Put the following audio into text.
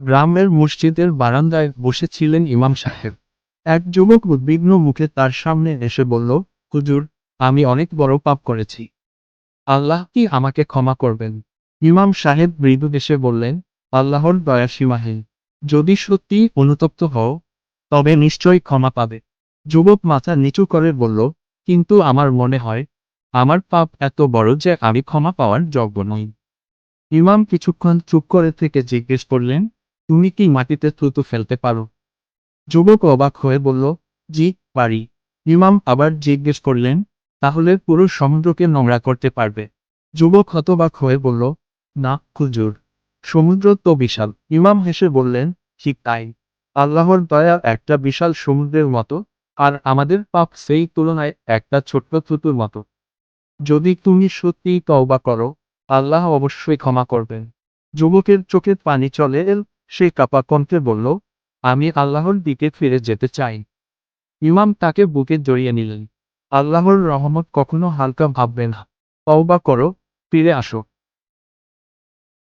গ্রামের মসজিদের বারান্দায় বসেছিলেন ইমাম সাহেব। এক যুবক উদ্বিগ্ন মুখে তার সামনে এসে বলল, হুজুর, আমি অনেক বড় পাপ করেছি। আল্লাহ কি আমাকে ক্ষমা করবেন? ইমাম সাহেব মৃদু এসে বললেন, আল্লাহর দয়া সীমাহীন। যদি সত্যি অনুতপ্ত হও, তবে নিশ্চয়ই ক্ষমা পাবে। যুবক মাথা নিচু করে বলল, কিন্তু আমার মনে হয়, আমার পাপ এত বড় যে আমি ক্ষমা পাওয়ার যোগ্য নই। ইমাম কিছুক্ষণ চুপ করে থেকে জিজ্ঞেস করলেন তুমি কি মাটিতে থুতু ফেলতে পারো? যুবক অবাক হয়ে বলল, জি, পারি। ইমাম আবার জিজ্ঞেস করলেন, তাহলে পুরো সমুদ্রকে নোংরা করতে পারবে? যুবক হতবাক হয়ে বলল, না, হুজুর, সমুদ্র তো বিশাল। ইমাম হেসে বললেন, ঠিক তাই। আল্লাহর দয়া একটা বিশাল সমুদ্রের মতো, আর আমাদের পাপ সেই তুলনায় একটা ছোট্ট থুতুর মতো। যদি তুমি সত্যিই তওবা করো, আল্লাহ অবশ্যই ক্ষমা করবেন। যুবকের চোখে পানি চলে এল সে কাপা কণ্ঠে বলল, আমি আল্লাহর দিকে ফিরে যেতে চাই। ইমাম তাকে বুকে জড়িয়ে নিলেন। আল্লাহর রহমত কখনো হালকা ভাববে না। তওবা করো, ফিরে আসো।